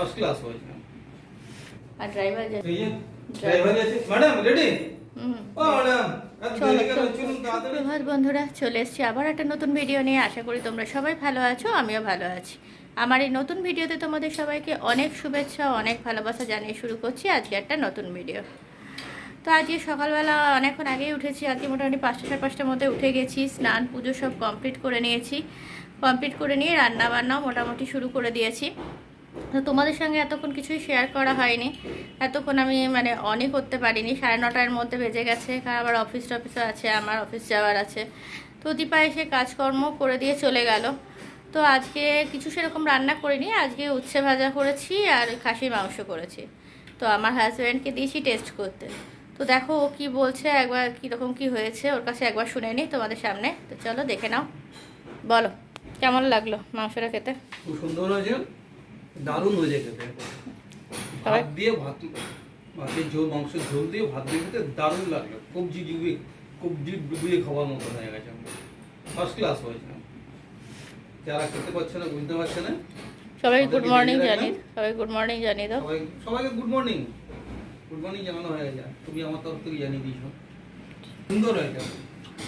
First class হয়েছে আর driver যা এই যে ড্রাইভার আছে ম্যাডাম রেডি হুম ও ম্যাডাম প্রভাত বন্ধুরা চলে এসেছি আবার একটা নতুন ভিডিও নিয়ে। আশা করি তোমরা সবাই ভালো আছো আমিও ভালো আছি। আমার এই নতুন ভিডিওতে তোমাদের সবাইকে অনেক শুভেচ্ছা অনেক ভালোবাসা জানিয়ে শুরু করছি আজকে একটা নতুন ভিডিও তো আজকে সকালবেলা অনেকক্ষণ আগেই উঠেছি আজকে মোটামুটি পাঁচটা সাড়ে পাঁচটার মধ্যে উঠে গেছি স্নান পুজো সব কমপ্লিট করে নিয়েছি। কমপ্লিট করে নিয়ে রান্না বান্নাও মোটামুটি শুরু করে দিয়েছি। তো তোমাদের সঙ্গে এতক্ষণ কিছুই শেয়ার করা হয়নি। এতক্ষণ আমি মানে অনই করতে পারিনি। সাড়ে নটার মধ্যে বেজে গেছে। কারণ আবার অফিস টফিসও আছে, আমার অফিস যাওয়ার আছে। তো দীপা এসে কাজকর্ম করে দিয়ে চলে গেল। তো আজকে কিছু সেরকম রান্না করিনি। আজকে উচ্ছে ভাজা করেছি আর খাসির মাংস করেছি। তো আমার হাজব্যান্ডকে দিয়েছি টেস্ট করতে। তো দেখো ও কী বলছে, একবার কীরকম কী হয়েছে, ওর কাছে একবার শুনে নিই তোমাদের সামনে। তো চলো দেখে নাও। বলো, কেমন লাগল মাংসটা খেতে? খুব সুন্দর হয়েছে। দারুণ হয়েছে খেতে। ভাত দিয়ে ভাত ভাতের ঝোল মাংসের ঝোল দিয়ে ভাত দিয়ে খেতে দারুণ লাগল। কবজি ডুবিয়ে কবজি ডুবিয়ে খাওয়ার মতো হয়ে গেছে ফার্স্ট ক্লাস হয়েছে যারা খেতে পারছে না বুঝতে পারছে না। সবাই গুড মর্নিং জানি সবাই গুড মর্নিং জানিয়ে দাও। সবাইকে গুড মর্নিং গুড মর্নিং জানানো হয়ে গেছে। তুমি আমার তরফ থেকে জানিয়ে দিয়েছ। সুন্দর হয়েছে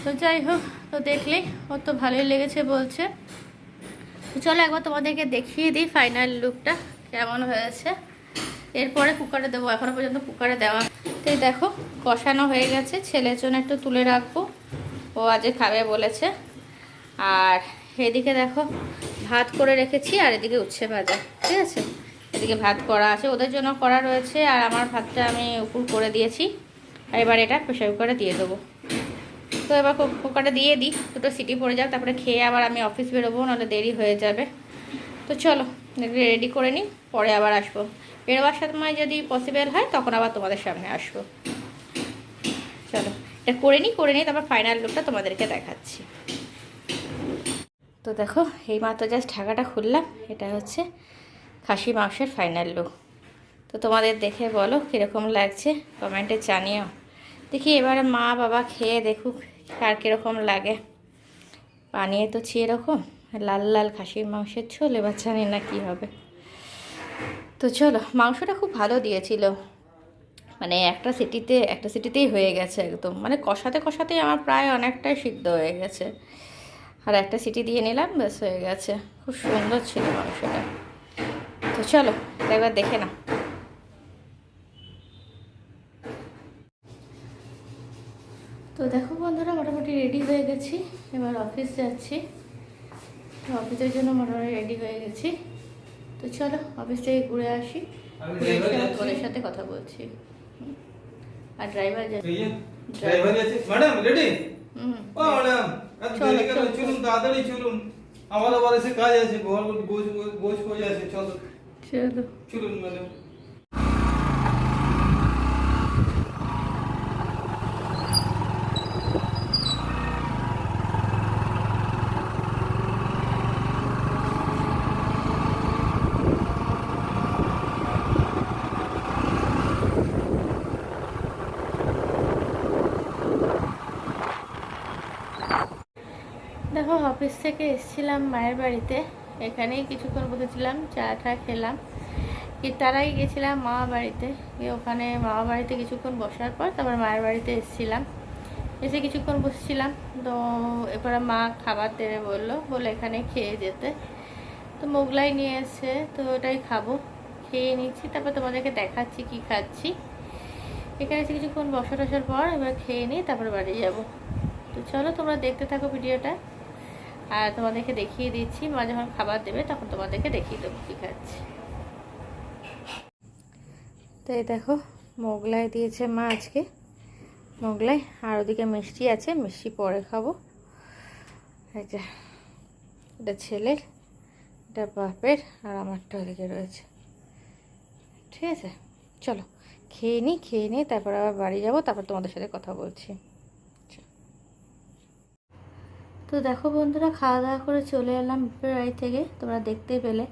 তো যাই হোক তো দেখলে ওর তো ভালোই লেগেছে বলছে। চলো একবার তোমাদেরকে দেখিয়ে দিই ফাইনাল লুকটা কেমন হয়েছে। এরপরে কুকারে দেবো, এখনও পর্যন্ত কুকারে দেওয়া তো দেখো, কষানো হয়ে গেছে, ছেলের জন্য একটু তুলে রাখব। ও আজকে খাবে বলেছে। আর এদিকে দেখো, ভাত করে রেখেছি, আর এদিকে উচ্ছে ভাজা, ঠিক আছে? এদিকে ভাত করা আছে, ওদের জন্য করা রয়েছে, আর আমার ভাতটা আমি উপর করে দিয়েছি। আর এবার এটা প্রেশার কুকারে দিয়ে দেবো। তো এবার কুকারটা দিয়ে দিই, দুটো সিটি পড়ে যাক, তারপরে খেয়ে আবার আমি অফিস বেরোবো, নাহলে দেরি হয়ে যাবে। তো চলো রেডি করে নিই, পরে আবার আসব। বেরোবার সময় যদি পসিবল হয়, তখন আবার তোমাদের সামনে আসব। চলো, এটা করে নিই করে নিই তারপর ফাইনাল লুকটা তোমাদেরকে দেখাচ্ছি। তো দেখো এই মাত্র জাস্ট ঢাকাটা খুললাম, এটা হচ্ছে খাসি মাংসের ফাইনাল লুক তো তোমাদের দেখে বলো, কীরকম লাগছে? কমেন্টে জানিও। দেখি এবারে মা বাবা খেয়ে দেখুক। কার কীরকম লাগে? বানিয়ে তো ছি এরকম লাল লাল খাসির মাংসের ঝোল এবার জানি না কী হবে? তো চলো, মাংসটা খুব ভালো দিয়েছিল। মানে একটা সিটিতে, একটা সিটিতেই হয়ে গেছে একদম। মানে কষাতে কষাতেই আমার প্রায় অনেকটাই সিদ্ধ হয়ে গেছে। আর একটা সিটি দিয়ে নিলাম, ব্যাস হয়ে গেছে। খুব সুন্দর ছিল মাংসটা। তো চলো, একবার দেখে না তো দেখো বন্ধুরা মোটামুটি রেডি হয়ে গেছি। এবার অফিস যাচ্ছি। তো অফিসের জন্য মোটামুটি রেডি হয়ে গেছি। তো চলো অফিস থেকে ঘুরে আসি। ঘুরে এসে যাচ্ছি। সাথে কথা বলছি। আর ড্রাইভার যা এই যে ড্রাইভার আছে ম্যাডাম রেডি হুম ও ম্যাডাম চলো, চলুন তাড়াতাড়ি চলুন। আমার আবার এসে কাজ আছে ঘর গোছ গোছ হয়ে আছে চলো। চলো। চলুন ম্যাডাম দেখো অফিস থেকে এসেছিলাম মায়ের বাড়িতে। এখানেই কিছুক্ষণ বসেছিলাম, চা টা খেলাম। কি তারাই গেছিলাম মামা বাড়িতে। গিয়ে ওখানে মামা বাড়িতে কিছুক্ষণ বসার পর তারপর মায়ের বাড়িতে এসেছিলাম। এসে কিছুক্ষণ বসছিলাম। তো এরপরে মা খাবার দেবে বলল, বলে এখানে খেয়ে যেতে। তো মোগলাই নিয়ে এসে তো ওটাই খাব। খেয়ে নিচ্ছি, তারপর তোমাদেরকে দেখাচ্ছি কি খাচ্ছি। এখানে এসে কিছুক্ষণ বসা টসার পর এবার খেয়ে নিই তারপর বাড়ি যাব। তো চলো তোমরা দেখতে থাকো ভিডিওটা। আর তোমাদেরকে দেখিয়ে দিচ্ছি, মা যখন খাবার দেবে তখন তোমাদেরকে দেখিয়ে দেবো কী খাচ্ছি। তো এই দেখো, মোগলাই দিয়েছে মা আজকে। মোগলাই, আর ওদিকে মিষ্টি আছে, মিষ্টি পরে খাব। যে, এটা ছেলের, এটা বাপের, আর আমারটা ওদিকে রয়েছে। ঠিক আছে? চলো, খেয়ে নিই খেয়ে নিই তারপর আবার বাড়ি যাব, তারপর তোমাদের সাথে কথা বলছি। তো দেখো বন্ধুরা, খাওয়া দাওয়া করে চলে এলাম বাপের বাড়ি থেকে। তোমরা দেখতেই পেলে।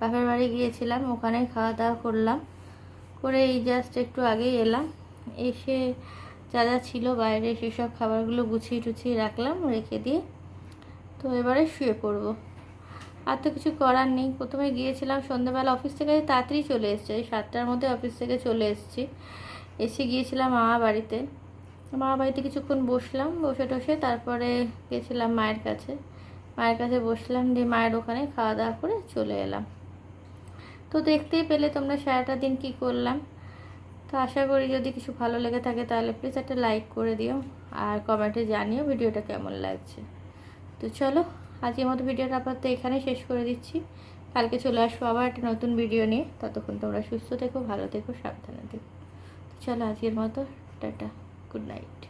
বাপের বাড়ি গিয়েছিলাম ওখানেই খাওয়া দাওয়া করলাম। করে এই জাস্ট একটু আগেই এলাম। এসে যা যা ছিল বাইরে, সেসব খাবারগুলো গুছিয়ে টুছিয়ে রাখলাম, রেখে দিয়ে তো এবারে শুয়ে পড়ব। আর তো কিছু করার নেই। প্রথমে গিয়েছিলাম সন্ধ্যেবেলা অফিস থেকে, তাড়াতাড়ি চলে এসেছি। সাতটার মধ্যে অফিস থেকে চলে এসেছি। এসে গিয়েছিলাম মামা বাড়িতে। মামা বাড়িতে কিছুক্ষণ বসলাম, বসে টসে তারপরে গেছিলাম মায়ের কাছে। মায়ের কাছে বসলাম দিয়ে মায়ের ওখানে খাওয়া দাওয়া করে চলে এলাম। তো দেখতেই পেলে তোমরা সারাটা দিন কি করলাম। তো আশা করি যদি কিছু ভালো লেগে থাকে তাহলে প্লিজ একটা লাইক করে দিও আর কমেন্টে জানিও ভিডিওটা কেমন লাগছে। তো চলো, আজকের মতো ভিডিওটা আপাতত এখানে শেষ করে দিচ্ছি। কালকে চলে আসব আবার একটা নতুন ভিডিও নিয়ে। ততক্ষণ তোমরা সুস্থ থেকো, ভালো থেকো, সাবধানে থেকো। চলো আজকের মতো, টাটা। Good night